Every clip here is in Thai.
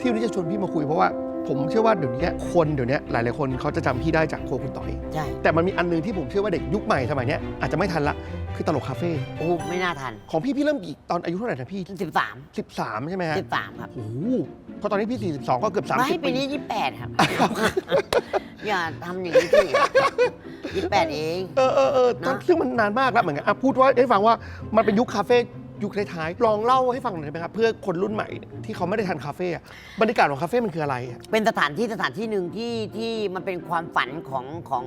ที่วันนี้จะชวนพี่มาคุยเพราะว่าผมเชื่อว่าเดี๋ยวนี้คนเดี๋ยวนี้หลายๆคนเขาจะจำพี่ได้จากโครัวคุณต่อย ใช่แต่มันมีอันหนึงที่ผมเชื่อว่าเด็กยุคใหม่สมัยเนี้ยอาจจะไม่ทันละคือตลกคาเฟ่โอ้ไม่น่าทันของพี่พี่เริ่มกี่ตอนอายุเท่าไหร่นะพี่13 13 ใช่ไหมฮะ13ครับโอ้โหเพราะตอนนี้พี่ 42 ก็เกือบ ไม่30 ปีปีนี้28ครับ อย่าทำอย่างนี้สิ28เอง เออเออเออนะ ซึ่งมันนานมากแล้วเหมือนกันอะพูดว่าให้ฟังว่ามันเป็นยุคคาเฟ่ ยุคท้ายๆลองเล่าให้ฟังหน่อยได้ไหมครับเพื่อคนรุ่นใหม่ที่เขาไม่ได้ทันคาเฟ่อะบรรยากาศของคาเฟ่มันคืออะไรอะ เป็นสถานที่สถานที่หนึ่งที่ที่มันเป็นความฝันของของ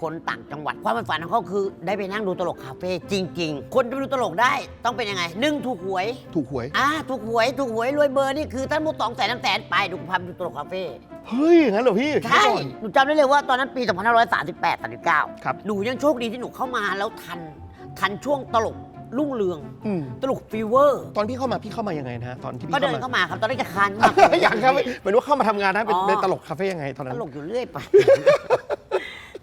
คนต่างจังหวัด ความฝันของเขาคือได้ไปนั่งดูตลกคาเฟ่จริง ๆ คนจะไปดูตลกได้ต้องเป็นยังไงหนึ่งถูกหวยถูกหวย อ่าถูกหวยถูกหวยรวยเบอร์นี่คือท่านมุตองแสนน้ำแสนไปดูพาไปดูตลกคาเฟ่เฮ้ยอย่างนั้นเหรอพี่ใช่เมื่อก่อน หนูจำได้เลยว่าตอนนั้นปี2538 39 ครับ หนูยังโชคดีที่หนูเข้ามาแล้วทัน ทันช่วงตลก รุ่งเรือง อืมตลกฟีเวอร์ ตอนพี่เข้ามาพี่เข้ามายังไงนะฮะตอนที่พี่ก็เดินเข้าเข้ามามาครับตอนแรกจะคานเข้ามาอย่างครับเหมือนว่าเข้ามาทำงานนะเป็นอ๋อ เป็นตลกคาเฟ่ยังไงตอนนั้ตนลกอยู่เรื่อยไป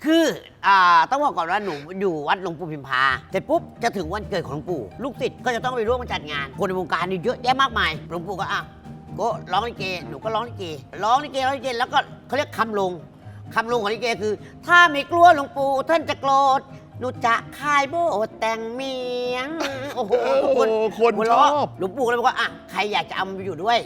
คืออ่าต้องบอกก่อนว่าหนูอยู่วัดหลวงปู่พิมพา เสร็จปุ๊บจะถึงวันเกิดของหลวงปู่ ลูกศิษย์ก็จะต้องไปร่วมกันจัดงาน คนในวงการนี่เยอะแยะมากมาย หลวงปู่ก็อะก็ร้องลิเก หนูก็ร้องลิเก ร้องลิเกร้องลิเก แล้วก็เขาเรียกคำลง คำลงของลิเกคือ ถ้าไม่กลัวหลวงปู่ท่านจะโกรธ หนูจะคายโบสถ์แต่งเมียง โอ้โหโอ้ทุกโหคนคนหัวชเราะอบ หลวงปู่ก็เลยบอกว่าอะใครอยากจะเอามาอยู่ด้วย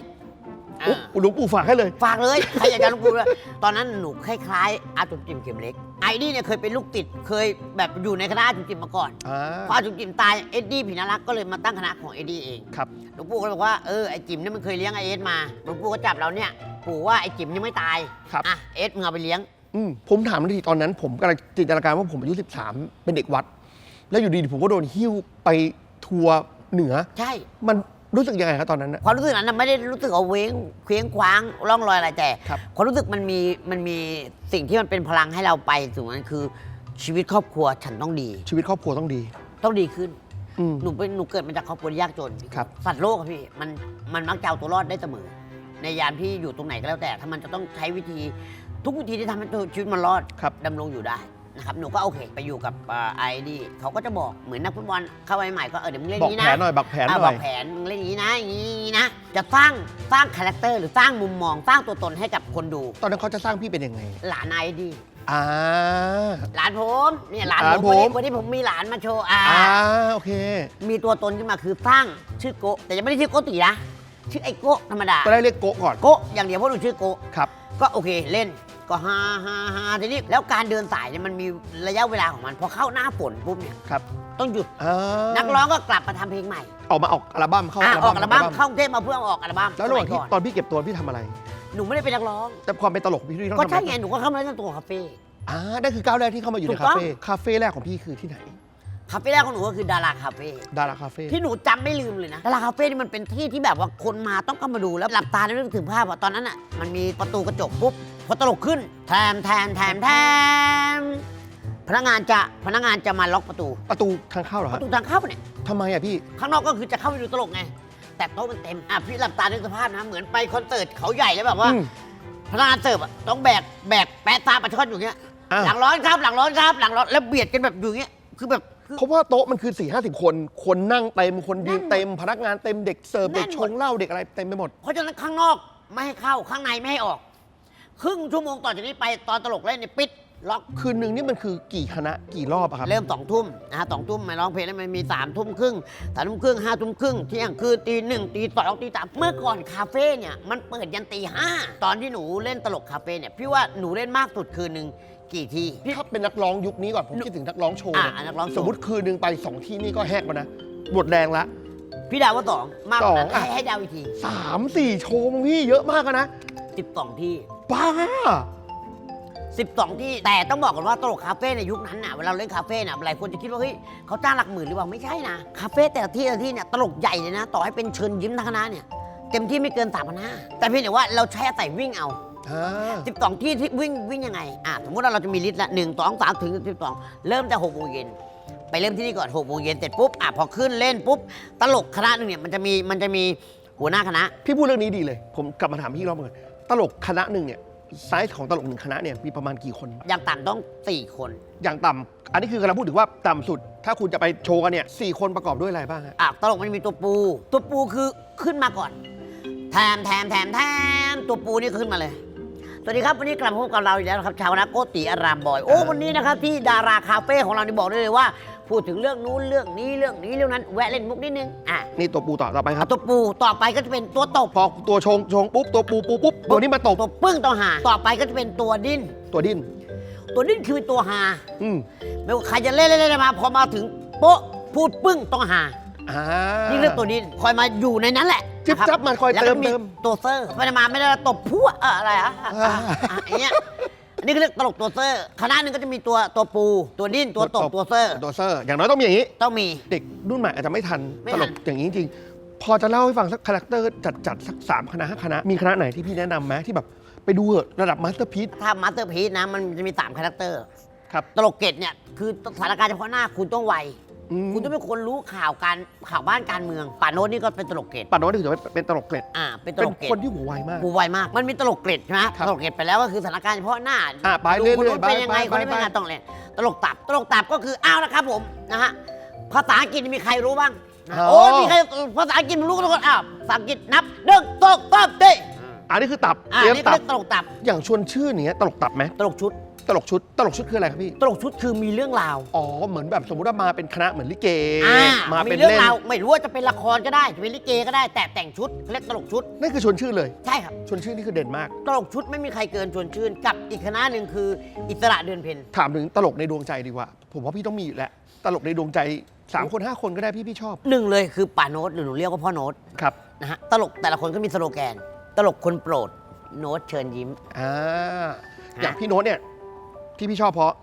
อะโอ้หลวงปู่ฝากให้เลย ฝากเลยใครอยากจะหลวงปู่ด้วยตอนนั้นหนูคล้ายๆอาจุมจิมเข็มเล็ก ไอ้นี่เนี่ยเคยเป็นลูกติดเคยแบบอยู่ในคณะอาจุมจิมมาก่อนอ่า พออาจุมจิมตายเอ็ดดี้ผินารักษ์ก็เลยมาตั้งคณะของเอ็ดดี้เอง ครับ หลวงปู่ก็เลยบอกว่าเออไอ้จิมเนี่ยมันเคยเลี้ยงไอเอสมาหลวงปู่ก็จับเราเนี่ย ปู่ว่าไอ้จิมยังไม่ตายครับ อะเอสมึงเอาไปเลี้ยง อืมผมถามนาทีตอนนั้นผมกำลังจินตนาการว่าผมอายุ 13 เป็นเด็กวัด แล้วอยู่ดีๆผมก็โดนหิ้วไปทัวร์เหนือ ใช่ มันรู้สึกยังไงครับตอนนั้นนะ ความรู้สึกนั้นนะไม่ได้รู้สึกเอาเว้งเคว้งคว้างร่องรอยอะไรแต่ครับ ความรู้สึกมันมีมันมีสิ่งที่มันเป็นพลังให้เราไปถึงนั้นคือ ชีวิตครอบครัวฉันต้องดี ชีวิตครอบครัวต้องดี ต้องดีขึ้น อืม หนูเป็นหนูเกิดมาจากครอบครัวยากจนครับ สัตว์โลกอะพี่มันมันมักจะเอาตัวรอดได้เสมอ ในยามที่อยู่ตรงไหนก็แล้วแต่ ถ้ามันจะต้องใช้วิธี ทุกวิธีที่ทำให้ตัวชีวิตมันรอดครับ ดำรงอยู่ได้นะครับหนูก็โอเค ไปอยู่กับไอดีเขาก็จะบอกเหมือนนักฟุตบอลเข้าไปใหม่ก็เออเดี๋ยวมึงเล่นบออกย่างนี้แผนะ นหน่อยบอกแผนหอะน่บออยกแผนมึงเล่นอย่างนี้นะอย่างนี้นะ จะสร้างสร้างคาแรคเตอร์หรือสร้างมุมมองสร้างตัวตนให้กับคนดูตอนนั้นเขาจะสร้างพี่เป็นยังไง หลานไอดี อ่า หลานผมเนี่ยหลานหลานผมวันนี้ผม วันนี้ผมมีหลานมาโชว์อ่าอ่าโอเค มีตัวตนขึ้นมาคือสร้างชื่อโกะแต่ยังไม่ได้ชื่อโกตินะชื่อไอ้โกะธรรมดาก็ได้เรียกโกะก่อน โกะอย่างเดียวเพราะหนูชื่อโกะครับ ก็โอเคเล่น ก็ฮาฮาฮาทีนี้แล้วการเดินสายเนี่ยมันมีระยะเวลาของมัน พอเข้าหน้าฝนปุ๊บเนี่ยครับต้องหยุดอ่านักร้องก็กลับมาทำเพลงใหม่ออกมาออกอัลบั้มเข้าอะออกอัลบั้มเข้าเข้ากรุงเทพมาเพื่อออกอัลบั้มแล้วระหว่างสที่มัยก่อนตอนพี่เก็บตัวพี่ทำอะไร หนูไม่ได้เป็นนักร้อง แต่ความเป็นตลกพี่ต้องก็ทำอะใช่ไรไงหนูก็เข้ามาเล่นตัวคาเฟ่ อ่านั่นคือก้าวแรกที่เข้ามาอยู่ถูในกคาต้อง เฟ่คาเฟ่แรกของพี่คือที่ไหน คาเฟ่แรกของหนูก็คือดาราคาเฟ่ดาราคาเฟ่ที่หนูจำไม่ลืมเลยนะดาราคาเฟ่นี่มันเป็นที่ที่แบบว่าคนมาต้องเข้ามาดูแล้วหลับตาแล้วนึกถึงภาพว่าตอนนั้นอะมันมีประตูกระจกปุ๊บพอตลกขึ้นแทมแทมแทมแทมพนักงานจะพนักงานจะมาล็อกประตูประตูทางเข้าเหรอปฮะระตูทางเข้าเนี่ยทำไมอะพี่ ข้างนอกก็คือจะเข้าไปดูตลกไง แต่โต๊ะมันเต็มอะพี่หลับตานึกสภาพนะเหมือนไปคอนเสิร์ตเขาใหญ่แล้วแบบว่า อืมพนักงานเสิร์ฟอะต้องแบกแบกแปะตาปลาช่อนอยู่เงี้ยอะหลังร้อนครับหลังร้อนครับหลังร้อนแล้วเบียดกันแบบอยู่เงี้ยคือแบบคือ เพราะว่าโต๊ะมันคือ4ี่ห้าสิบคน คนนั่งเต็มคนยืนแน่นหมดเต็ม พนักงานเต็มเด็กเสิร์ฟแน่เด็กนหมดชงเหล้าเด็กอะไรเต็มไปหมด เพราะฉะนั้นข้างนอกไม่ให้เข้าข้างในไม่ให้ออก ครึ่งชั่วโมงต่อจากนี้ไปตอนตลกเล่นเนี่ยปิด ล็อกคืนหนึ่งนี่มันคือกี่คณะกี่รอบอะครับ เริ่มสองทุ่มนะฮะสองทุ่มมาร้องเพลงแล้วมันมีสามทุ่มครึ่งสามทุ่มครึ่งห้าทุ่มครึ่งเที่ยงคืนตีหนึ่งตีสองตีสามเมื่อก่อนคาเฟ่เนี่ยมันเปิดยันตีห้าตอนที่หนูเล่นตลกคาเฟ่เนี่ยพี่ว่าหนูเล่นมากสุดคืนหนึ่งกี่ทีพี่ถ้าเป็นนักร้องยุคนี้ก่อนผมคิดถึงนักร้องโชว์อะนะนักร้องโชว์ สมมติคืนหนึ่งไปสองที่นี่ก็แหกมานะหมดแรงละ พี่ดาวว่าสองมากกว่านั้นสองอะให้ให้ดาวอีกทีสามสี่โชว์มั้งพี่เยอะมากอะนะสิบสองที่ บ้า สิบสองที่ แต่ต้องบอกก่อนว่าตลกคาเฟ่ในยุคนั้นน่ะเวลาเราเล่นคาเฟ่น่ะหลายคนจะคิดว่าเฮ้ยเขาจ้างหลักหมื่นหรือเปล่าไม่ใช่นะคาเฟ่แต่ละที่แต่ละที่เนี่ยตลกใหญ่เลยนะ ต่อให้เป็นเชิญยิ้มทั้งคณะเนี่ยเต็มที่ไม่เกินสามพันห้าแต่เพียงแต่ว่าเราใช้อาศัยวิ่งเอา อ่า 12 ที่ที่วิ่งวิ่งยังไงอะสมมติว่าเราจะมีลิสต์ละหนึ่งสองสามถึงสิบสองเริ่มแต่หกโมงเย็นไปเริ่มที่นี่ก่อนหกโมงเย็นเสร็จปุ๊บอะพอขึ้นเล่นปุ๊บตลกคณะหนึงเนี่ยมันจะมีมันจะมีหัวหน้าคณะ พี่พูดเรื่องนี้ดีเลย ผมกลับมาถามพี่อีกรอบหนึงตลกคณะหนึ่งเนี่ย ไซส์ของตลกหนึ่งคณะเนี่ยมีประมาณกี่คน อย่างต่ำต้อง 4 คน อย่างต่ำอันนี้คือกำลังพูดถึงว่าต่ำสุด ถ้าคุณจะไปโชว์กันเนี่ยสี่คนประกอบด้วยอะไรบ้างฮะอะตลกมันมีตัวปู ตัวปูคือขึ้นมาก่อนตแถมแถมแถมแถมตัวปูนี่ขึ้นมาเลย สวัสดีครับวันนี้กลับมาพบกับเราอีกแล้วนะครับชาวคณะโกติอารามบอย โอ้วันนี้นะครับที่ดาราคาเฟ่ของเรานี่บอกได้เลยว่า พูดถึงเรื่องนู้นเรื่องนี้เรื่องนี้เรื่องนั้น แวะเล่นมุกนิดนึงอะนี่ตัวปูต่อต่อไปครับ ตัวปูต่อไปก็จะเป็นตัวตบพอตัวชงชงปุ๊บตัวปูปูปุ๊บตัวนี้มาตบตัวปึ้งตัวหาต่อไปก็จะเป็นตัวดิ้นตัวดิ้นตัวดิ้นคือตัวหาอืมไม่ว่าใครจะเล่นเล่นเล่นมา พอมาถึงโป๊ะพูดปึ้งต้องหาอ่านี่เรื่องตัวดิ้นคอยมาอยู่ในนั้นแหละจิ๊บนะจับมันคอยแล้วเติก็มมีเติมตัวเซอร์ไม่ได้มาไม่ได้ตบพัวเอออะไรอะอะอะอะอย่างเงี้ยอั นนี้ก็เรียกตลกตัวเซอร์คณะหนึ่งก็จะมีตัวตัวปู ตัวดิ้นตัวตบตัวเซอร์ตัวเซอร์ อย่างน้อยต้องมีอย่างนี้ ต้องมี เด็กรุ่นใหม่อาจจะไม่ทันไม่ตทัน ลกอย่างนี้จริงๆพอจะเล่าให้ฟังสักคาแรคเตอร์จัดจัดสักสามคณะห้าคณะมีคณะไหนที่พี่แนะนำไหมที่แบบไปดูเหอะระดับมาสเตอร์พีซถ้ามาสเตอร์พีซนะมันจะมี3คาแรคเตอร์ ครับ ตลกเกตเนี่ยคือสถานการณ์เฉพาะหน้าคุณต้องไว อืม คุณต้องเป็นคนรู้ข่าวการข่าวบ้านการเมืองป่าโน้ตนี่ก็เป็นตลกเกตปัดโน้ตถือว่าเป็นตลกเกล็ดอ่าเป็นตเป็นลกเกตคนที่หัวไวมาก กูไวมาก มันมีตลกเกตใช่ไหมครับตลกเกตไปแล้วก็คือสถานการณ์เฉพาะหน้าอะไปเรื่อยๆดูคนนู้นเป็นยังไงไปคนนี้ไปเป็นยังไงไป ต้องเล่นตลกตับตลกตับก็คืออ้าวนะครับผมนะฮะภาษาอังกฤษมีใครรู้บ้างนะโอ้ยมีใครภาษาอังกฤษรู้กันทุกคนอ้าวภาษาอังกฤษนับหนึ่งสองสามสี่อันนี้คือตับอ่าเตรียมนี่ก็ตัเรีบยกตลกตับอย่างชวนชื่ออย่างเนี้ยตลกตับไหมตลกชุด ตลกชุดตลกชุดคืออะไรครับพี่ ตลกชุดคือมีเรื่องราวอ๋อเหมือนแบบสมมติว่ามาเป็นคณะเหมือนลิเกอ่ามามีเป็นเรื่องเล่นราวไม่รู้ว่าจะเป็นละครก็ได้จะเป็นลิเกก็ได้ แต่แต่งชุดเขาเรียกตลกชุดนั่นคือชวนชื่อเลย ใช่ครับ ชวนชื่อนี่คือเด่นมาก ตลกชุดไม่มีใครเกินชวนชื่น กับอีกคณะหนึ่งคืออิสระเดือนเพ็ญถามถึงตลกในดวงใจดีกว่า ผมว่าพี่ต้องมีอยู่แล้วตลกในดวงใจสามคนห้าคนก็ได้พี่พี่ชอบหนึ่งเลยคือป่าโน้ตหรือหนูเรียกว่าพ่อโน้ตครับนะฮะตลกแต่ละคนก็มีสโลแกน ตลกคนโปรดโน้ตเชิญยิ้ม อ่าอย่างพี่โน้ตเนี่ย ที่พี่ชอบเพราะ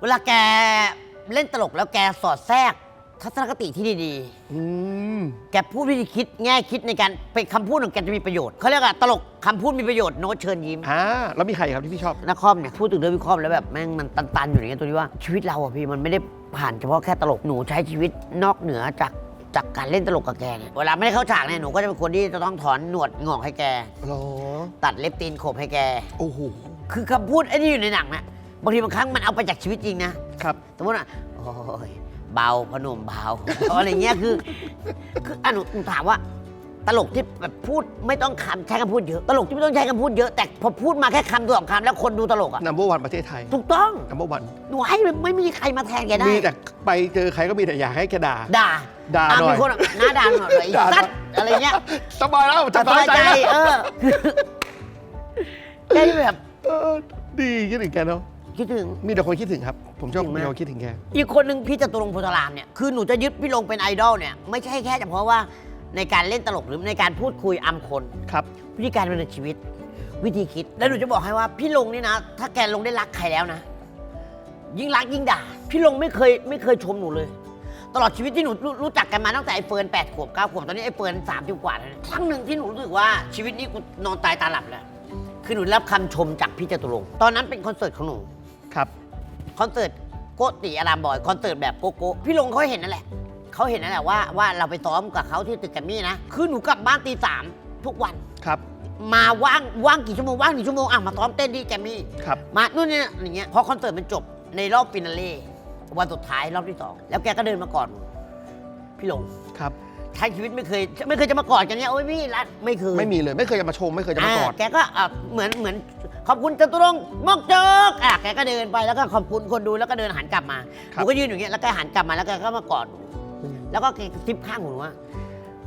เวลาแกเล่นตลกแล้วแกสอดแทรกทัศนคติที่ดีอืม ๆ แกพูดวิธีคิดแง่คิดในการเป็นคำพูดของแกจะมีประโยชน์เขาเรียกว่าตลกคำพูดมีประโยชน์โน้ตเชิญยิ้ม อ่า แล้วมีใครครับที่พี่ชอบนักคอมเนี่ยพูดถึงเรื่องวิเคราะห์แล้วแบบแม่งมันตันๆอยู่อย่างเงี้ยตัวที่ว่าชีวิตเราอะพี่มันไม่ได้ผ่านเฉพาะแค่ตลกหนูใช้ชีวิตนอกเหนือจากจากการเล่นตลกกับแกเนี่ยเวลาไม่ได้เข้าฉากเนี่ยหนูก็จะเป็นคนที่จะต้องถอนหนวดงอกให้แก หรอ ตัดเล็บตีนขบให้แก โอ้โห คือคำพูดไอ้นี่อยู่ในหนังนะบางทีบางครั้งมันเอาไปจากชีวิตจริงนะครับ สมมติว่าโอ้ยเบาพนมเบา อะไรเงี้ยคือ คืออะหนูหนูถามว่า ตลกที่แบบพูดไม่ต้องคำใช้คำพูดเยอะตลกที่ไม่ต้องใช้คำพูดเยอะแต่พอพูดมาแค่คำตัวสองคำแล้วคนดูตลกอะนัมเบอร์วันประเทศไทยถูกต้องนัมเบอร์วันหนูให้ไม่มีใครมาแทนแกได้มีแต่ไปเจอใครก็มีแต่อยากให้แกด่า ด่าด่าอะหน่อย มีคนอะหน้าด่าหน่อยไอ้ด่าหน่อยสัตว์อะไรเงี้ยสบายแล้วแต่จะสสบาบายยใจใจแล้ว เออแกนี่แบบ เออดีคิดถึงแกเนาะคิดถึง มีแต่คนคิดถึงครับ ผมชอบจริงไหม มีคนคิดถึงแก อีกคนหนึ่งพี่จตุรงค์โพธารามเนี่ยคือหนูจะยึดพี่ลงเป็นไอดอลเนี่ยไม่ใช่แค่เฉพาะว่าในการเล่นตลกหรือในการพูดคุยอำคน ครับ วิธีการดำเนินชีวิต วิธีคิดแล้วหนูจะบอกให้ว่าพี่ลงนี่นะ ถ้าแกลงได้รักใครแล้วนะ ยิ่งรักยิ่งด่า พี่ลงไม่เคยไม่เคยชมหนูเลย ตลอดชีวิตที่หนูรู้รู้จักกันมาตั้งแต่ไอ้เฟิร์นแปดขวบเก้าขวบตอนนี้ไอ้เฟิร์นสามสิบกว่าแล้วเนี่ยครั้งหนึ่งที่หนูรู้สึกว่าชีวิตนี้กูนอนตายตาหลับแล้ว คือหนูได้รับคำชมจากพี่จตุรงค์ตอนนั้นเป็นคอนเสิร์ตของหนู ครับ คอนเสิร์ตโกติอารามบอยคอนเสิร์ตแบบโกโก้พี่ลงเขาเห็นนั่นแหละเขาเห็นนั่นแหละว่าว่าเราไปซ้อมกับเขาที่ตึกแกรมมี่นะคือหนูกลับบ้านตีสามทุกวัน ครับ มาว่างว่างกี่ชั่วโมงว่างกี่ชั่วโมงอะมาซ้อมเต้นที่แกรมมี่ครับ มานู่นนี่อย่างเงี้ยพอคอนเสิร์ตมันจบในรอบฟินาเล่วันสุดท้ายรอบที่สองแล้วแกก็เดินมาก่อนพี่ลง ครับ ทั้งชีวิตไม่เคย ไม่เคยจะมากอดกันเนี่ยโอ้ยพี่รัดไม่เคยไม่มีเลย ไม่เคยจะมาชม ไม่เคยจะมากอด แกก็อะเหมือนเหมือนขอบคุณจตุรงค์มอกเจกอะแกก็เดินไปแล้วก็ขอบคุณคนดูแล้วก็เดินหันกลับมาหครับนูก็ยืนอยู่อย่างเงี้ยแล้วก็หันกลับมาแล้วแกก็มากอดหนูแล้วก็แกกระซิบข้างหูหนูว่า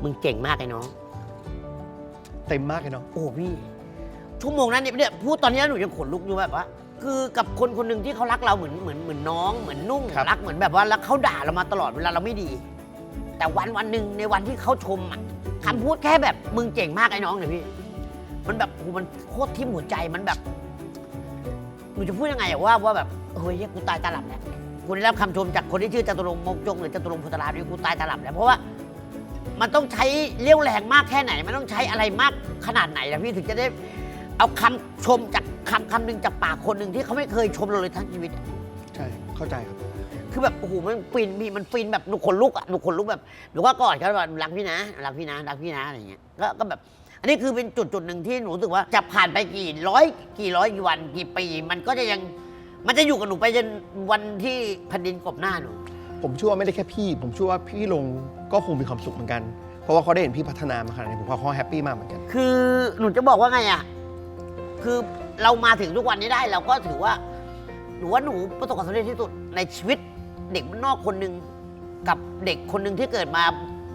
มึงเก่งมากไอ้น้อง เต็มมากเลยเนาะ โอ้พี่ชั่วโมงนั้นเนี่ยเนี่ยพูดตอนนี้หนูยังขนลุกอยู่แบบว่า คือกับคนคนหนึ่งที่เขารักเราเหมือนเหมือนเหมือนน้องเหมือนนุ่งรักเหมือนแบบว่าแล้วเขาด่าเรามาตลอดเวลาเราไม่ดี แต่วันวันหนึ่งในวันที่เขาชมอะคำพูดแค่แบบมึงเก่งมากไอ้น้องเนี่ยพี่ มันแบบโอ้โหมันโคตรทิ่มหัวใจมันแบบหนูจะพูดยังไงอะว่าว่าแบบเฮ้ยเหี้ยกูตายตาหลับแล้วกูได้รับคำชมจากคนที่ชื่อจตุรงค์มงจงหรือจตุรงค์พุทธรานี่กูตายตาหลับแล้วเพราะว่า มันต้องใช้เลี้ยวแรงมากแค่ไหน มันต้องใช้อะไรมากขนาดไหนนะพี่ถึงจะได้เอาคำชมจากคำคำหนึ่งจากปากคนหนึ่งที่เขาไม่เคยชมเราเลยทั้งชีวิตอะใช่ เข้าใจครับ คือแบบโอ้โหมันฟินพี่มันฟินแบบหนูขนลุกอะหนูขนลุกแบบหนูก็กอดเขาแบบรักพี่นะรักพี่นะรักพี่นะอะไรอย่างเงี้ยก็ก็แบบ อันนี้คือเป็นจุดจุดหนึ่งที่หนูรู้สึกว่าจะผ่านไปกี่ร้อยกี่ร้อยกี่วันกี่ปี มันก็จะยังมันจะอยู่กับหนูไปจนวันที่แผ่นดินกบหน้าหนู ผมเชื่อว่าไม่ได้แค่พี่ ผมเชื่อว่าพี่ลงก็คงมีความสุขเหมือนกัน เพราะว่าเขาได้เห็นพี่พัฒนามาขนาดนี้ผมว่าเขาแฮปปี้มากเหมือนกัน คือหนูจะบอกว่าไงอะคือเรามาถึงทุกวันนี้ได้เราก็ถือว่าหนูว่าหนูประสบความสำเร็จที่สุดในชีวิต เด็กบ้านนอกคนหนึ่งกับเด็กคนหนึ่งที่เกิดมา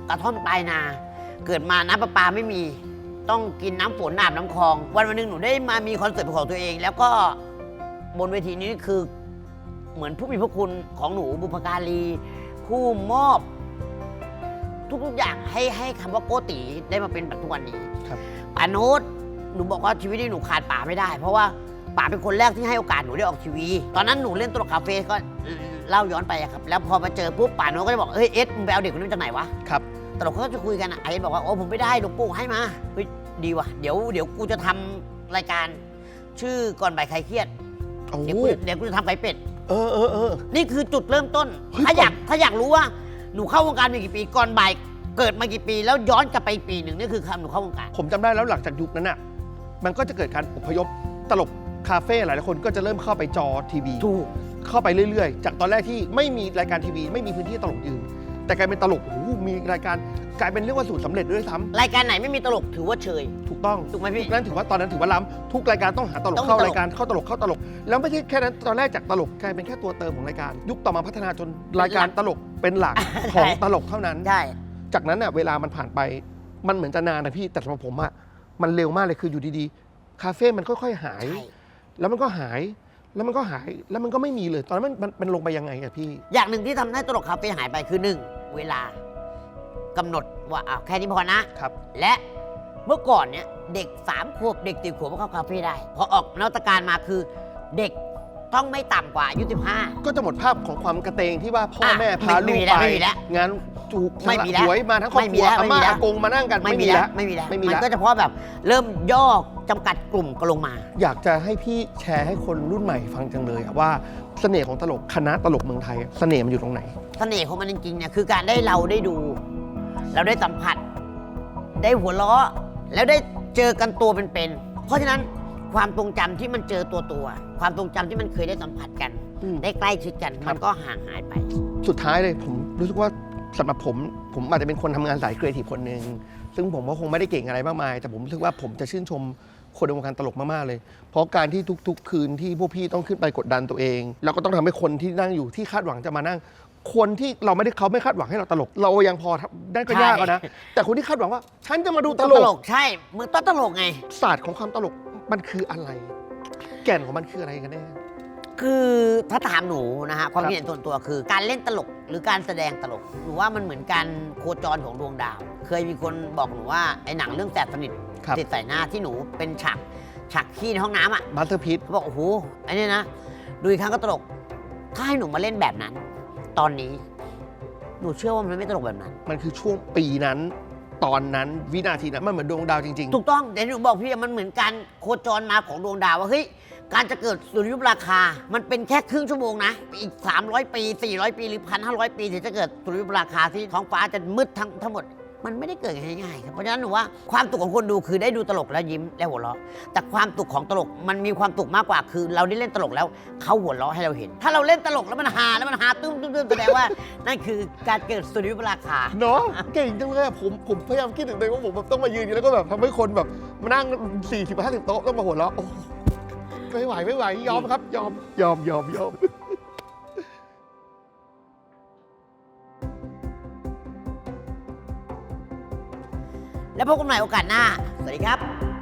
กระท่อมปลายนา เกิดมาน้ำประปาไม่มี ต้องกินน้ำฝนอาบน้ำคลอง วันวันหนึ่งหนูได้มามีคอนเสิร์ตเป็นของตัวเอง แล้วก็บนเวทีนี้คือเหมือนผู้มีพระคุณของหนูบุพการีผู้มอบ ทุกๆอย่างให้ให้คำว่าโกติได้มาเป็นแบบทุกวันนี้ครับ ป่าโน้ตหนูบอกว่าชีวิตนี้หนูขาดป่าไม่ได้ เพราะว่าป่าเป็นคนแรกที่ให้โอกาสหนูได้ออกทีวี ตอนนั้นหนูเล่นตลกคาเฟ่ก็ เล่าย้อนไปอะครับ แล้วพอมาเจอปุ๊บป่าโน้ตก็จะบอกเฮ้ยเอสมึงไปเอาเด็กคนนี้มาจากไหนวะครับ ตลกเขาก็จะคุยกันอะไอ้บอกว่าโอ้ผมไม่ได้หลวงปู่ให้มาเฮ้ยดีว่ะเดี๋ยวเดี๋ยวกูจะทำรายการ ชื่อก่อนบ่ายใครเครียดโอ้เดี๋ยวกูเดี๋ยวกูจะทำไก่เป็ด เออเออเออ นี่คือจุดเริ่มต้น เฮ้ยถ้าอยากก่อนถ้าอยากรู้ว่าหนูเข้าวงการมากี่ปีก่อนบ่ายเกิดมากี่ปี แล้วย้อนกลับไปอีกปีหนึ่งนี่คือคำหนูเข้าวงการ ผมจำได้แล้วหลังจากยุคนั้นอะ มันก็จะเกิดการอพยพตลก คาเฟ่หลายๆคนก็จะเริ่มเข้าไปจอทีวี ถูก เข้าไปเรื่อยๆ จากตอนแรกที่ไม่มีรายการทีวี ไม่มีพื้นที่ให้ตลกยืน แต่กลายเป็นตลกโอ้โหมีรายการกลายเป็นเรียกว่าสูตรสำเร็จด้วยซ้ำรายการไหนไม่มีตลกถือว่าเชยถูกต้องถูกไหมพี่นั้นถือว่าตอนนั้นถือว่าล้ำทุกรายการต้องหาตลกต้องมีเข้าตลก รายการเข้าตลกเข้าตลก แล้วไม่ใช่แค่นั้นตอนแรกจากตลกกลายเป็นแค่ตัวเติมของรายการ ยุคต่อมาพัฒนาจนรายการตลกเป็นหลักของตลกเท่านั้น ใช่ จากนั้นน่ะเวลามันผ่านไปมันเหมือนจะนานนะพี่แต่สำหรับผมอะมันเร็วมากเลยคืออยู่ดีๆ คาเฟ่มันค่อยๆหาย ใช่ แล้วมันก็หาย แล้วมันก็หาย แล้วมันก็ไม่มีเลย ตอนนั้นมันมันมันลงไปยังไงอะพี่ อย่างหนึ่งที่ทำให้ตลกคาเฟ่หายไปคือหนึ่งเวลากำหนดว่าอะแค่นี้พอนะ ครับ และเมื่อก่อนเนี่ยเด็กสามขวบเด็กสี่ขวบก็เข้าคาเฟ่ได้ พอออกนวัตการมาคือเด็กต้องไม่ต่ำกว่าอายุสิบห้า ก็จะหมดภาพของความกระเตงที่ว่าพ่ออะแม่ไม่พาลูไม่กมีแล้วไปไม่มีแล้วงานจูบไม่มีแล้วหวยมาทั้งครอบไม่คมีรัวแล้วอาไม่มีม่าแล้ว อากงมานั่งกันไม่มีแล้วไม่มีแล้วไม่มีมันแล้วก็จะเพราะแบบเริ่มย่อ จำกัดกลุ่มก็ลงมา อยากจะให้พี่แชร์ให้คนรุ่นใหม่ฟังจังเลยอะว่าเสน่ห์ของตลกคณะตลกเมืองไทยอะเสน่ห์มันอยู่ตรงไหน เสน่ห์ของมันจริงๆเนี่ยคือการได้เราได้ดู เราได้สัมผัส ได้หัวเราะแล้วได้เจอกันตัวเป็นๆเพราะฉะนั้นความทรงจำที่มันเจอตัวตัวๆความทรงจำที่มันเคยได้สัมผัสกัน อืม ได้ใกล้ชิดกันครับมันก็ห่างหายไป สุดท้ายเลยผมรู้สึกว่าสำหรับผม ผมอาจจะเป็นคนทำงานสายครีเอทีฟคนหนึ่งซึ่งผมก็คงไม่ได้เก่งอะไรมากมาย แต่ผมรู้สึกว่าผมจะชื่นชม คนในวงการตลกมากๆเลย เพราะการที่ทุก ๆ คืนที่พวกพี่ต้องขึ้นไปกดดันตัวเอง แล้วก็ต้องทำให้คนที่นั่งอยู่ที่คาดหวังจะมานั่ง คนที่เราไม่ได้เขาไม่คาดหวังให้เราตลก เรายังพอทำได้ก็ยากแล้วนะ แต่คนที่คาดหวังว่า ฉันจะมาดูตลกใช่มือต้นตลกไงศาสตร์ของความตลกมันคืออะไร แก่นของมันคืออะไรกันแน่ คือถ้าถามหนูนะฮะความครับคิดเห็นส่วนตัวคือ การเล่นตลกหรือการแสดงตลกหนูว่ามันเหมือนการโคจรของดวงดาว เคยมีคนบอกหนูว่าไอ้หนังเรื่องแสบสนิทครับ ติดใส่หน้าที่หนูเป็นฉากฉากขี้ในห้องน้ำอะมาสเตอร์พีซเขาบอกโอ้โหไอ้นี่นะ ดูอีกครั้งก็ตลก ถ้าให้หนูมาเล่นแบบนั้น ตอนนี้ หนูเชื่อว่ามันไม่ตลกแบบนั้น มันคือช่วงปีนั้น ตอนนั้นวินาทีนั้นมันเหมือนดวงดาวจริงถูกต้องแต่หนูบอกพี่มันเหมือนการโคจรมาของดวงดาวว่าเฮ้ย การจะเกิดสุริยุปราคา มันเป็นแค่ครึ่งชั่วโมงนะ อีก 300 ปี 400 ปีหรือ 1,500 ปีถึงจะเกิดสุริยุปราคาที่ท้องฟ้าจะมืดทั้งทั้งหมด มันไม่ได้เกิดง่ายๆครับเพราะฉะนั้นหนูว่าความสุขของคนดูคือได้ดูตลกแล้วยิ้มและหัวเราะ แต่ความสุขของตลกมันมีความสุขมากกว่าคือ เราได้เล่นตลกแล้วเขาหัวเราะให้เราเห็น ถ้าเราเล่นตลกแล้วมันฮาแล้วมันฮาตึ้มตึ้มตึ้มแสดงว่านั่นคือการเกิดสุริยุปราคา เนาะเก่งจังเลยอะผมผมพยายามคิดถึงเลยว่าผมแบบต้องมายืนอยู่แล้วก็แบบทำให้คนแบบมานั่ง 40 50 โต๊ะต้องมาหัวเราะโอ้ ไม่ไหวไม่ไหวยอมครับ ยอมยอมยอมยอมแล้วพบกันใหม่โอกาสหน้า สวัสดีครับ